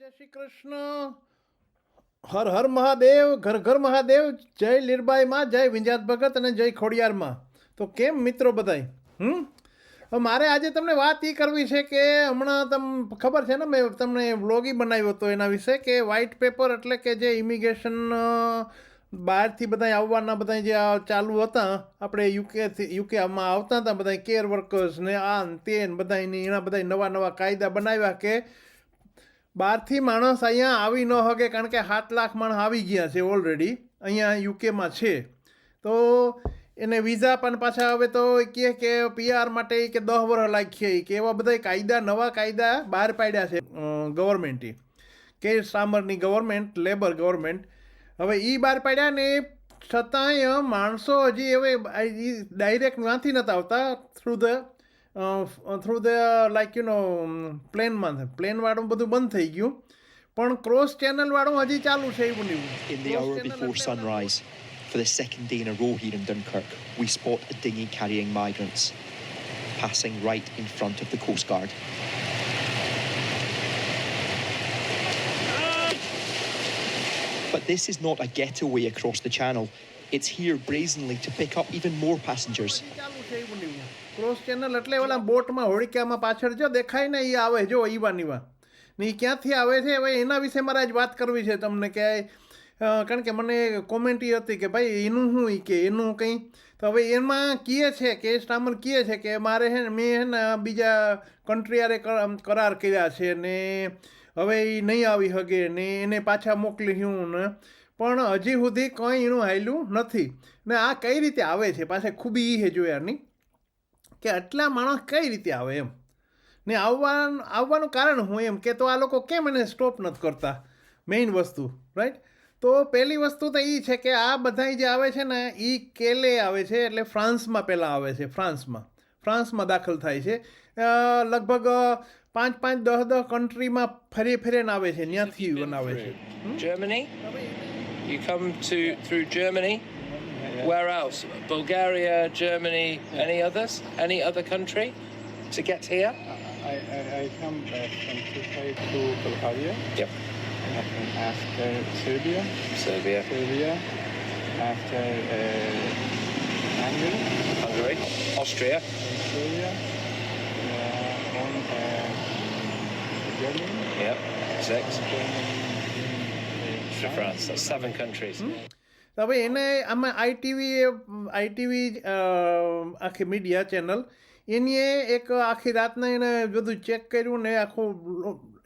જય શ્રી કૃષ્ણ. હર હર મહાદેવ, ઘર ઘર મહાદેવ, જય લીરબાઈમાં, જય વિંજાત ભગત અને જય ખોડિયારમાં. તો કેમ મિત્રો બધાય? હમ? મારે આજે તમને વાત એ કરવી છે કે હમણાં તમ ખબર છે ને, મેં તમને વ્લોગી બનાવ્યો હતો એના વિશે કે વ્હાઇટ પેપર એટલે કે જે ઇમિગ્રેશન બહારથી બધા આવવાના બધા જે ચાલુ હતા, આપણે યુકેથી યુકેમાં આવતા હતા બધા કેર વર્કર્સ ને આ તે ને બધાની એના બધા નવા નવા કાયદા બનાવ્યા કે બહારથી માણસ અહીંયા આવી ન શકે કારણ કે સાત લાખ માણસ આવી ગયા છે ઓલરેડી અહીંયા યુકેમાં છે. તો એને વિઝા પણ પાછા હવે તો કહે કે પીઆર માટે કે દસ વર્ષ લાગીએ કે એવા બધા કાયદા, નવા કાયદા બહાર પાડ્યા છે ગવર્મેન્ટે કે સામરની ગવર્મેન્ટ લેબર ગવર્મેન્ટ હવે એ બહાર પાડ્યા ને છતાંય માણસો હજી હવે ડાયરેક્ટ ત્યાંથી નતા આવતા through the Through the like you know પ્લેનમાં પ્લેનવાળું બધું બંધ થઈ ગયું પણ ક્રોસ ચેનલવાળું હજી ચાલુ છે એવું નહીં In the hour before sunrise, for the second day in a row here in Dunkirk, we spot a dinghy carrying migrants passing right in front of the Coast Guard. But this is not a getaway across the channel. It's here brazenly to pick up even more passengers. Cross channel એટલે ઓલા બોટમાં હોળિકામાં પાછળ જો દેખાય ને એ આવે જો Eva નીવા. ને એ ક્યાંથી આવે છે? હવે એના વિશે મારે આજ વાત કરવી છે તમને કે કારણ કે મને કોમેન્ટ એ હતી કે ભાઈ એનું શું એ કે, એનું કંઈ? તો હવે એમાં કીએ છે, કે સ્ટામર કીએ છે કે મારે છે ને, મેં છે ને બીજા કન્ટ્રી આરે કર- કરાર કર્યા છે ને હવે એ નહીં આવી શકે ને એને પાછા મોકલી હું ને. પણ હજી સુધી કંઈ એનું હાયલું નથી. ને આ કઈ રીતે આવે છે? પાછા ખૂબી એ છે જોયારની કે આટલા માણસ કઈ રીતે આવે એમ? ને આવવા આવવાનું કારણ હું એમ કે તો આ લોકો કેમ એને સ્ટોપ નથી કરતા? મેઇન વસ્તુ રાઈટ તો પહેલી વસ્તુ તો એ છે કે આ બધા જે આવે છે ને એ કેલે આવે છે એટલે ફ્રાન્સમાં પહેલાં આવે છે ફ્રાન્સમાં. ફ્રાન્સમાં દાખલ થાય છે. લગભગ પાંચ પાંચ દસ દસ કન્ટ્રીમાં ફરી ફરીને આવે છે ત્યાંથી બનાવે છે. Germany you come to through through Germany. Where else? Bulgaria, Germany, any others? Any other country to get here? I, I, I come back from Turkey to Bulgaria Yep. and after Serbia, Serbia, Serbia, after uh, Hungary, Hungary, Austria, Austria, uh, and uh, Germany, yep, six. Germany, To France. That's seven countries. તો હવે એને આમાં આઈટીવી આઈટીવી આખી media channel એની એક આખી રાતના એને બધું ચેક કર્યું ને આખું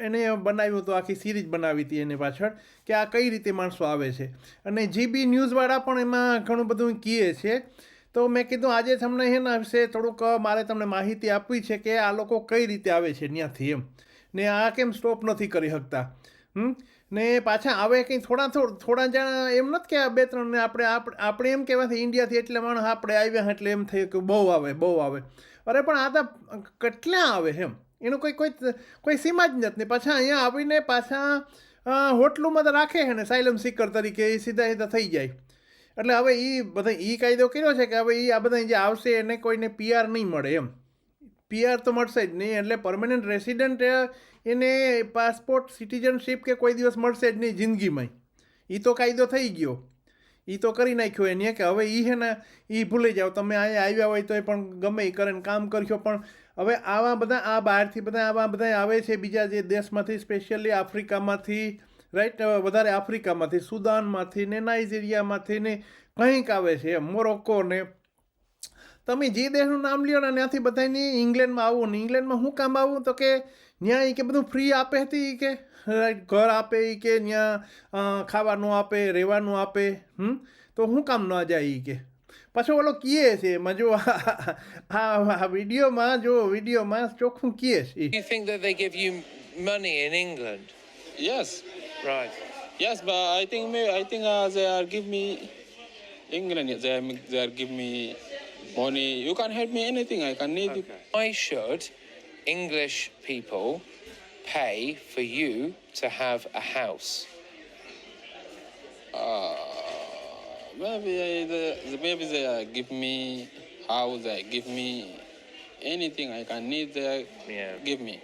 એને બનાવ્યું હતું, આખી સિરીઝ બનાવી હતી એને પાછળ, કે આ કઈ રીતે માણસો આવે છે. અને જીબી ન્યૂઝવાળા પણ એમાં ઘણું બધું કીએ છે. તો મેં કીધું, આજે તમને એના વિશે થોડુંક મારે તમને માહિતી આપવી છે કે આ લોકો કઈ રીતે આવે છે ત્યાંથી એમ. ને આ કેમ સ્ટોપ નથી કરી શકતા? હમ? ને પાછા આવે કંઈ થોડા થોડ જણા એમ નથી કે આ બે ત્રણ આપણે આપ- આપણે એમ કહેવાથી ઇન્ડિયાથી એટલે માણસ આપણે આવ્યા એટલે એમ થયું કે બહુ આવે બહુ આવે. અરે પણ આ તો કેટલા આવે એમ? એનું કોઈ કોઈ કોઈ સીમા જ નથી. પાછા અહીંયા આવીને પાછા હોટલોમાં તો રાખે છે ને સાયલમ સિકર તરીકે, એ સીધા સીધા થઈ જાય. એટલે હવે એ બધા એ કાયદો કર્યો છે કે હવે એ આ બધા જે આવશે એને કોઈને પીઆર નહીં મળે એમ. પીઆર તો મળશે જ નહીં, એટલે પરમનન્ટ રેસિડન્ટ એને પાસપોર્ટ સિટીઝનશીપ કે કોઈ દિવસ મળશે જ નહીં જિંદગીમાં એ તો કાયદો થઈ ગયો. એ તો કરી નાખ્યો એને કે હવે એ છે ને એ ભૂલી જાઓ, તમે અહીંયા આવ્યા હોય તો એ પણ ગમે એ કરે કામ કરશો, પણ હવે આવા બધા, આ બહારથી બધા, આવા બધા આવે છે બીજા જે દેશમાંથી સ્પેશિયલી આફ્રિકામાંથી રાઈટ વધારે આફ્રિકામાંથી, સુદાનમાંથી ને નાઇજીરિયામાંથી ને કંઈક આવે છે મોરોક્કો ને તમે જે દેશનું નામ લ્યો ને ત્યાંથી બધાની ઇંગ્લેન્ડમાં આવું ને ઇંગ્લેન્ડમાં શું કામ આવું તો કે ત્યાં ઈ કે બધું ફ્રી આપે હતી એ કે. રાઈટ ઘર આપે એ કે ત્યાં ખાવાનું આપે રહેવાનું આપે હમ? તો શું કામ ન જાય એ કે. પાછો ઓલો કીએ છે એમાં જો આ હા વિડીયોમાં જો વિડીયોમાં ચોખ્ખું કીએ છે. You think that they give you money in England yes right yes but I think may I think they are give me England they are give They are, they are give me money. You can help me anything. I can need. it. Why should English people pay for you to have a house? Uh, maybe I, the, maybe they uh, give me house. They give me anything I can need. They Yeah. give me.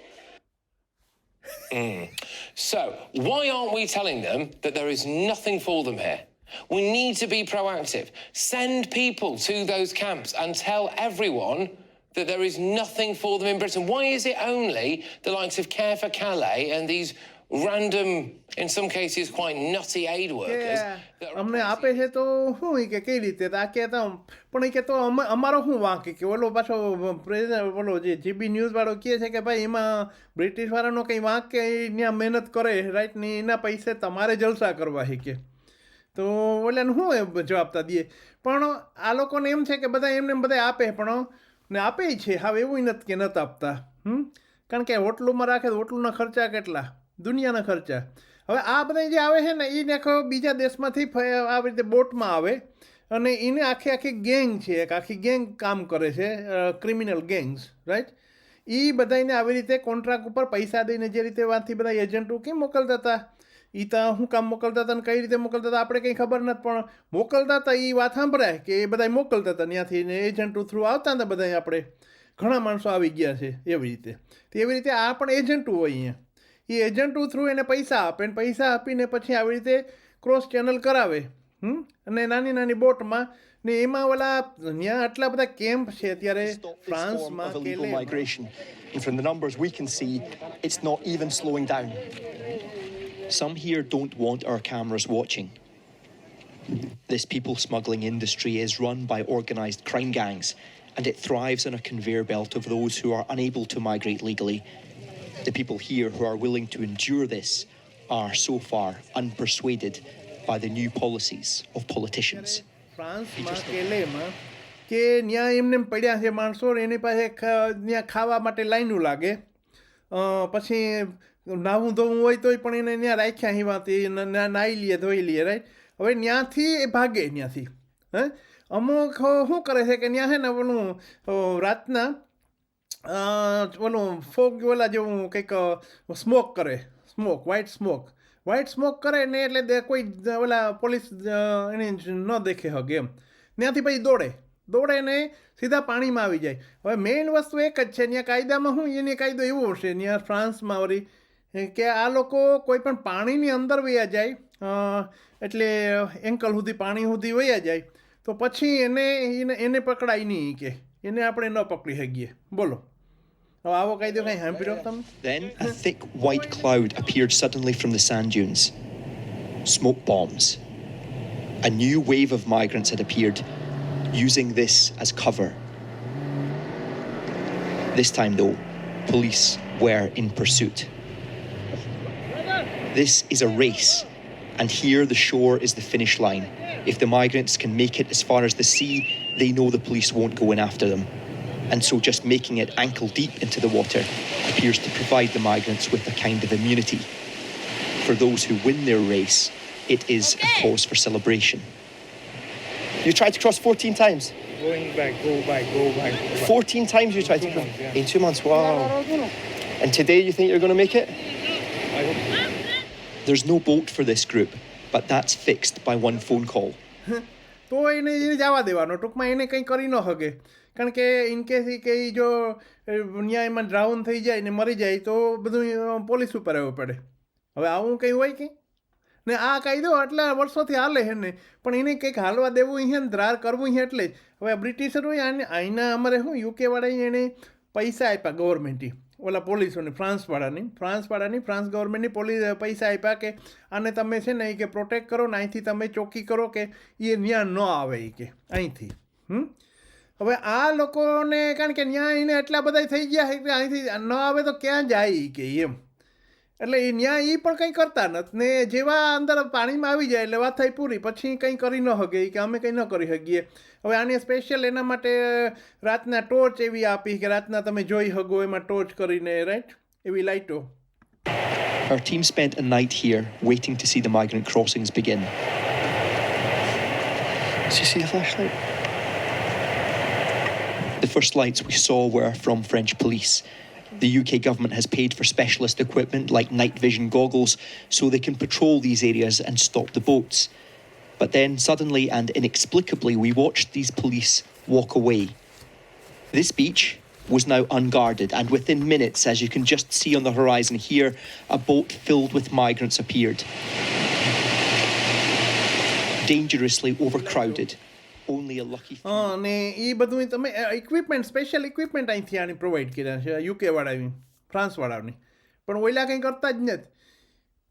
So, why aren't we telling them that there is nothing for them here? We need to be proactive. Send people to those camps and tell everyone that there is nothing for them in Britain. Why is it only the likes of Care for Calais and these random, in some cases, quite nutty aid workers? that are અમને આપે છે તો શું ઈ કે કઈ રીતે તો આ કહેતા પણ એ કે તો અમે અમારો શું વાંક કે ઓલો પાછો પ્રેઝ ઓલો જે જીબી ન્યૂઝ વાળો કહે છે કે ભાઈ એમાં બ્રિટિશ વાળાનો કંઈ વાંક કે ઈ ત્યાં મહેનત કરે રાઈટ ને એના પૈસે તમારે જલસા કરવા છે કે તો એટલે શું જવાબ જવાબતા દઈએ? પણ આ લોકોને એમ છે કે બધા એમને એમ બધા આપે, પણ ને આપે છે. હવે એવું નથી કે નથી આપતા. હમ? કારણ કે હોટલોમાં રાખે તો હોટલના ખર્ચા કેટલા? દુનિયાના ખર્ચા. હવે આ બધા જે આવે છે ને એ આખો બીજા દેશમાંથી આવી રીતે બોટમાં આવે અને એને આખી આખી ગેંગ છે, એક આખી ગેંગ કામ કરે છે ક્રિમિનલ ગેંગ્સ રાઈટ એ બધાને આવી રીતે કોન્ટ્રાક્ટ ઉપર પૈસા દઈને જે રીતે વાંથી બધા એજન્ટો કેમ મોકલતા હતા? એ તો શું કામ મોકલતા હતા કઈ રીતે મોકલતા હતા આપણે કંઈ ખબર નથી. પણ મોકલતા હતા એ વાત સાંભળાય કે એ બધા મોકલતા હતા ત્યાંથી ને એજન્ટો થ્રુ આવતા હતા બધા આપણે. ઘણા માણસો આવી ગયા છે એવી રીતે. તો એવી રીતે આ પણ એજન્ટો હોય અહીંયા. એ એજન્ટો થ્રુ એને પૈસા આપે ને પૈસા આપીને પછી આવી રીતે ક્રોસ ચેનલ કરાવે. હમ? અને નાની નાની બોટમાં ને એમાં ઓલા ત્યાં આટલા બધા કેમ્પ છે અત્યારે ફ્રાન્સમાં. And from the numbers we can see, it's not even slowing down. Some here don't want our cameras watching. This people smuggling industry is run by organised crime gangs, and it thrives on a conveyor belt of those who are unable to migrate legally. The people here who are willing to endure this are so far unpersuaded by the new policies of politicians. ફ્રાન્સમાં કેલેમાં કે ત્યાં એમને એમ પડ્યા છે માણસો ને એની પાસે ખ- ત્યાં ખાવા માટે લાઈનો લાગે અ, પછી નાવું ધોવું હોય તોય પણ એને ત્યાં રાખ્યા અહીંમાંથી નાહી લઈએ ધોઈ લઈએ રાઈટ હવે ત્યાંથી એ ભાગે ત્યાંથી હે? અમુક શું કરે છે કે ત્યાં છે ને ઓલું રાતના ઓલું ફોગ ઓલા જેવું કંઈક સ્મોક કરે smoke white smoke white smoke કરે ને એટલે કોઈ ઓલા પોલીસ એને ન દેખે હગે એમ. ત્યાંથી પછી દોડે દોડે ને સીધા પાણીમાં આવી જાય. હવે મેઇન વસ્તુ એક જ છે ત્યાં કાયદામાં શું એની કાયદો એવો હશે ત્યાં ફ્રાન્સમાં વળી કે આ લોકો કોઈ પણ પાણીની અંદર વયા જાય અ, એટલે એન્કલ સુધી પાણી સુધી વયા જાય તો પછી એને એને એને પકડાય નહીં કે એને આપણે ન પકડી શકીએ બોલો હવે આવો કાયદો કાંઈ સાંભળ્યો તમે Then a thick white cloud appeared suddenly from the sand dunes. Smoke bombs. A new wave of migrants had appeared, using this as cover. This time, though, police were in pursuit. This is a race, and here the shore is the finish line. If the migrants can make it as far as the sea, they know the police won't go in after them. And so just making it ankle deep into the water appears to provide the migrants with a kind of immunity. For those who win their race, it is a cause for celebration. You tried to cross 14 times. Going back, go back, go back. Go back. 14 times you tried to Two cross. months, yeah. In two months, wow. And today you think you're going to make it? There's no boat for this group, but that's fixed by one phone call. તો એને એ જવા દેવાનો. ટૂંકમાં એને કંઈ કરી ન શકે. કારણ કે ઇન કેસ કે ઈ જો ત્યાં એમાં ડ્રાઉન થઈ જાય ને મરી જાય તો બધું પોલીસ ઉપર આવવું પડે. હવે આવું કંઈ હોય કે? ને આ કાયદો આટલા વર્ષોથી હાલે છે ને પણ એને કંઈક હાલવા દેવું અહીંયા ને ધ્રાર કરવું અહીંયા એટલે હવે બ્રિટિશર બ્રિટિશરોએ આને અહીંના અમારે શું યુકેવાળાએ એણે પૈસા આપ્યા ગવર્મેન્ટે ઓલા પોલીસોને ફ્રાન્સવાળાની ફ્રાન્સવાળાની ફ્રાન્સ ગવર્મેન્ટની પોલીસ પૈસા આપ્યા કે આને તમે છે ને એ કે પ્રોટેક્ટ કરો ને અહીંથી તમે ચોકી કરો કે એ ત્યાં ન આવે એ કે અહીંથી હમ? હવે આ લોકોને કારણ કે ત્યાં એને એટલા બધા થઈ ગયા કે અહીંથી ન આવે તો ક્યાં જાય કે એમ. એટલે એ ન્યા એ પણ કંઈ કરતા નથી ને જેવા અંદર પાણીમાં આવી જાય એટલે વાત થઈ પૂરી પછી કંઈ કરી ન શકે કે અમે કંઈ ન કરી શકીએ હવે આને સ્પેશિયલ એના માટે રાતના ટોર્ચ એવી આપી કે રાતના તમે જોઈ શકો એમાં ટોર્ચ કરીને રાઈટ એવી લાઇટો Our team spent a night here waiting to see the migrant crossings begin. Did you see the flashlight? The first lights we saw were from French police. The UK government has paid for specialist equipment like night vision goggles so they can patrol these areas and stop the boats. But then, suddenly and inexplicably, we watched these police walk away. This beach was now unguarded, and within minutes, as you can just see on the horizon here, a boat filled with migrants appeared. Dangerously overcrowded. Only a lucky few. અને એ બધું તમે equipment special equipment અહીંથી આની provide કર્યા છે UK વાળાની France વાળાની પણ ઓઈલા કંઈ કરતા જ નથી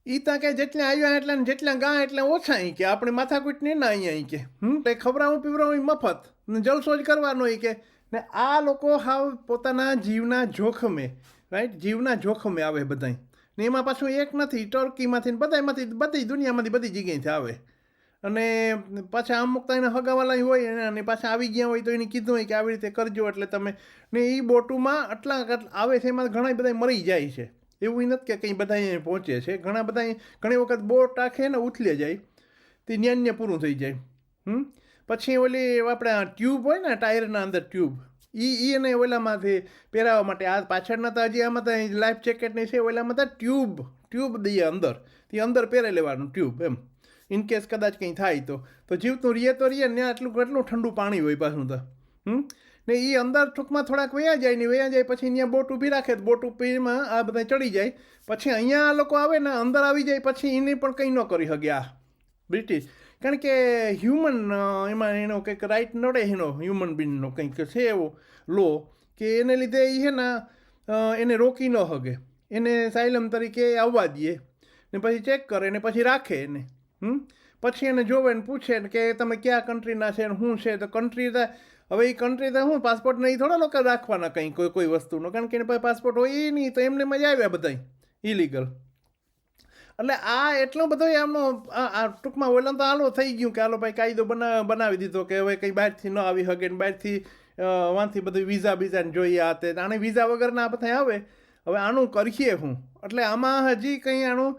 એ ત્યાં કે જેટલા આવ્યા એટલા જેટલા ગાં એટલા ઓછા અહીં કે આપણે માથાકૂટ ને ના અહીંયા અહીં કે હમ એ ખબરાવું પીવરાવું મફત ને જલસો જ કરવાનો એ કે ને આ લોકો હાવ પોતાના જીવના જોખમે રાઈટ જીવના જોખમે આવે બધાય ને એમાં પાછું એક નથી ટર્કીમાંથી ને બધાયમાંથી બધી દુનિયામાંથી બધી જગ્યાએથી આવે અને પાછા અમુક તો એને હગાવાલા હોય અને પાછા આવી ગયા હોય તો એને કીધું હોય કે આવી રીતે કરજો એટલે તમે ને એ બોટુમાં આટલા આવે છે એમાં ઘણા બધા મરી જાય છે. એવું નથી કે કંઈ બધા અહીંયા પહોંચે છે. ઘણા બધા ઘણી વખત બોટ આખે ને ઉથલે જાય. તે ન્યાન્ય પૂરું થઈ જાય. હમ? પછી ઓલી આપણે ટ્યુબ હોય ને, ટાયરના અંદર ટ્યુબ એ એને ઓલામાંથી પહેરાવવા માટે આ પાછળના તો હજી આમાં તો લાઈફ જેકેટની છે, ઓલામાં તો ટ્યુબ ટ્યુબ દઈએ અંદર. તે અંદર પહેરાઈ લેવાનું ટ્યુબ એમ. ઇન કેસ કદાચ કંઈ થાય તો. તો જીવતું રીએ તો રીએ ને આટલું કેટલું ઠંડુ પાણી હોય પાછું તો. હમ? ને એ અંદર ટૂંકમાં થોડાક વયા જાય ને વયા જાય પછી અહીંયા બોટ ઊભી રાખે બોટ ઊભીમાં આ બધા ચડી જાય. પછી અહીંયા આ લોકો આવે ને અંદર આવી જાય, પછી એને પણ કંઈ ન કરી શકે આ. બ્રિટિશ. કારણ કે હ્યુમન એમાં એનો કંઈક રાઈટ નડે એનો, હ્યુમન બીનનો કંઈક છે એવો લો કે એને લીધે એ છે ને એને રોકી ન શકે એને સાયલમ તરીકે આવવા દે. ને પછી ચેક કરે ને પછી રાખે એને. પછી એને જોવે ને પૂછે ને કે તમે કયા કન્ટ્રીના છે ને શું છે? તો કન્ટ્રી હવે એ કન્ટ્રી તો શું પાસપોર્ટ નહીં થોડા લોકો રાખવાના કંઈ, કોઈ કોઈ વસ્તુનો. કારણ કે એને પાસે પાસપોર્ટ હોય એ નહીં, તો એમને મજા આવ્યા બધાય. ઇલીગલ એટલે આ એટલો બધો આમનો આ ટૂંકમાં વલણ તો આલો થઈ ગયું કે આલો ભાઈ કાયદો બના બનાવી દીધો કે હવે કંઈ બહારથી ન આવી શકે ને બહારથી વાંથી બધું વિઝા બીઝાને જોઈએ આ તે. આને વિઝા વગરના બધા આવે. હવે આનું કરીએ હું. એટલે આમાં હજી કંઈ આનું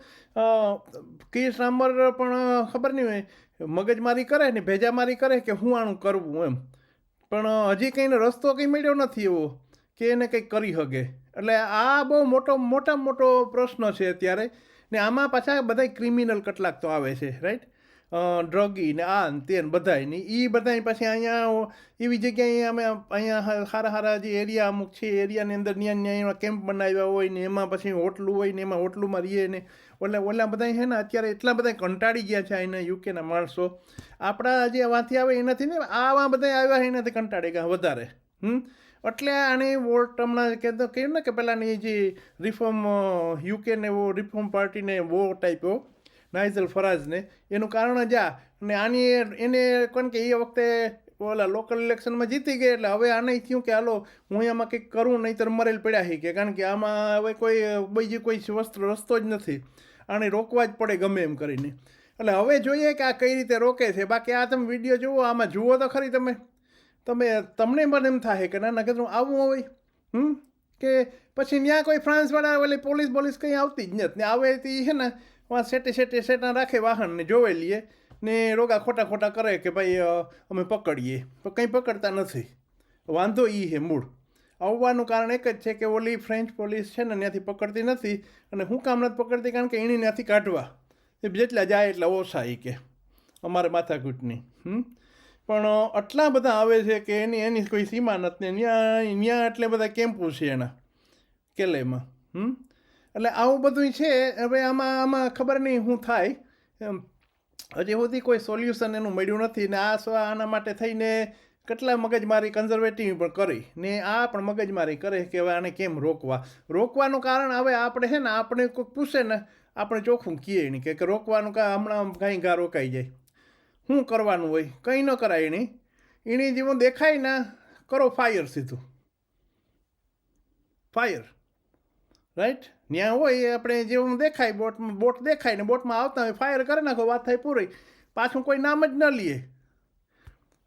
કેસ નંબર પણ ખબર નહીં હોય. મગજમારી કરે ને ભેજામારી કરે કે હું આનું કરવું એમ. પણ હજી કંઈનો રસ્તો કંઈ મળ્યો નથી એવો કે એને કંઈક કરી શકે એટલે આ બહુ મોટો, મોટા મોટો પ્રશ્ન છે અત્યારે. ને આમાં પાછા બધા ક્રિમિનલ કેટલાક તો આવે છે રાઈટ ડ્રગી ને આ તે ને બધાય ને એ બધાય પછી અહીંયા એવી જગ્યાએ અમે અહીંયા સારા સારા જે એરિયા અમુક છે એરિયાની અંદર ન્યા ન્યા કેમ્પ બનાવ્યા હોય ને એમાં પછી હોટલું હોય ને એમાં હોટલુંમાં રહીએ ને, ઓલા ઓલા બધા છે ને અત્યારે એટલા બધા કંટાળી ગયા છે અહીંના યુકેના માણસો. આપણા જે વાંથી આવે એનાથી ને આવા બધા આવ્યા એનાથી કંટાળી ગયા વધારે, હમ? એટલે આને વોટ હમણાં કહેતો કહ્યું ને કે પહેલાંની જે રિફોર્મ યુકેને એવો રિફોર્મ પાર્ટીને વોટ આપ્યો નાઇઝલ ફરાજને એનું કારણ જ આ. અને આની એને કોણ કે, એ વખતે ઓલા લોકલ ઇલેક્શનમાં જીતી ગઈ, એટલે હવે આને થયું કે હાલો, હું એમાં કંઈક કરું, નહીંતર મરેલ પડ્યા છે કે. કારણ કે આમાં હવે કોઈ, બીજી કોઈ વસ્ત્ર, રસ્તો જ નથી. આને રોકવા જ પડે ગમે એમ કરીને. એટલે હવે જોઈએ કે આ કઈ રીતે રોકે છે. બાકી આ તમે વીડિયો જુઓ, આમાં જુઓ તો ખરી તમે. તમે, તમને પણ એમ થાય કે ના નગર આવું હોય? હમ? કે પછી ત્યાં કોઈ ફ્રાન્સવાળા ઓલી પોલીસ બોલીસ કંઈ આવતી જ નથી. ને આવે તે છે ને વાં સેટે સેટે સેટા રાખે વાહનને જોવે લઈએ ને રોગા ખોટા ખોટા કરે કે ભાઈ અમે પકડીએ. પણ કંઈ પકડતા નથી. વાંધો એ છે મૂળ. આવવાનું કારણ એક જ છે કે ઓલી ફ્રેન્ચ પોલીસ છે ને ત્યાંથી પકડતી નથી અને હું કામ નથી પકડતી કારણ કે એની ત્યાંથી કાઢવા. એ જેટલા જાય એટલા ઓછા એ કે. અમારે માથાકૂટની. હમ? પણ આટલા બધા આવે છે કે એની એની કોઈ સીમા નથી ને ત્યાં ત્યાં એટલે બધા કેમ્પો છે એના. કેલેમાં. હમ? એટલે આવું બધું છે, હવે આમાં આમાં ખબર નહીં શું થાય. હજી સુધી કોઈ સોલ્યુશન એનું મળ્યું નથી ને આ આના માટે થઈને કેટલા મગજમારી કન્ઝર્વેટિવ પણ કરી ને આ પણ મગજમારી કરે કે હવે આને કેમ રોકવા? રોકવાનું કારણ હવે આપણે છે ને, આપણે કોઈ પૂછે ને, આપણે ચોખ્ખું કહીએ નહીં કે રોકવાનું કાં, હમણાં કાંઈ ઘા રોકાઈ જાય. શું કરવાનું હોય? કંઈ ન કરાય નહીં એની જેવું દેખાય ને, કરો ફાયર સીધું. ફાયર રાઈટ ત્યાં હોય આપણે જેવું દેખાય, બોટમાં, બોટ દેખાય ને બોટમાં આવતા હોય ફાયર કરી નાખો, વાત થાય પૂરી. પાછું કોઈ નામ જ ન લે.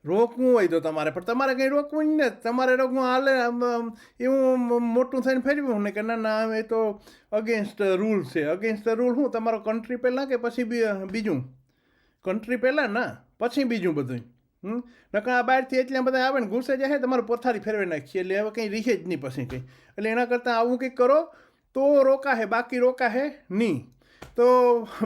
રોકવું હોય તો તમારે, પણ તમારે કંઈ રોકવું જ ને તમારે રોકવું, હાલે એવું મોટું થઈને ફેરવ્યું ને કે ના ના એ તો અગેન્સ્ટ રૂલ છે. અગેન્સ્ટ રૂલ શું? તમારો કન્ટ્રી પહેલાં કે પછી બીજું? કન્ટ્રી પહેલાં ના, પછી બીજું બધું હમ? નકર આ બહારથી એટલા બધા આવે ને, ઘૂસે જાય, તમારું પથારી ફેરવી નાખીએ. એટલે હવે કંઈ રીહે જ નહીં પછી કંઈ. એટલે એના કરતાં આવું કંઈક કરો તો રોકા હે, બાકી રોકા હે નહીં તો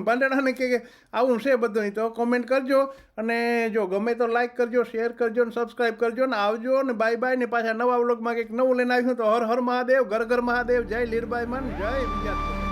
બાંડેડાને કે આવું છે બધું તો કોમેન્ટ કરજો અને જો ગમે તો લાઈક કરજો શેર કરજો ને સબસ્ક્રાઈબ કરજો ને આવજો ને બાય બાય ને પાછા નવા વ્લોગમાં કંઈક નવું લઈને આવ્યું તો હર હર મહાદેવ, ઘર ઘર મહાદેવ, જય લીરબાઈ મન, જય વિદ્યાર્થી.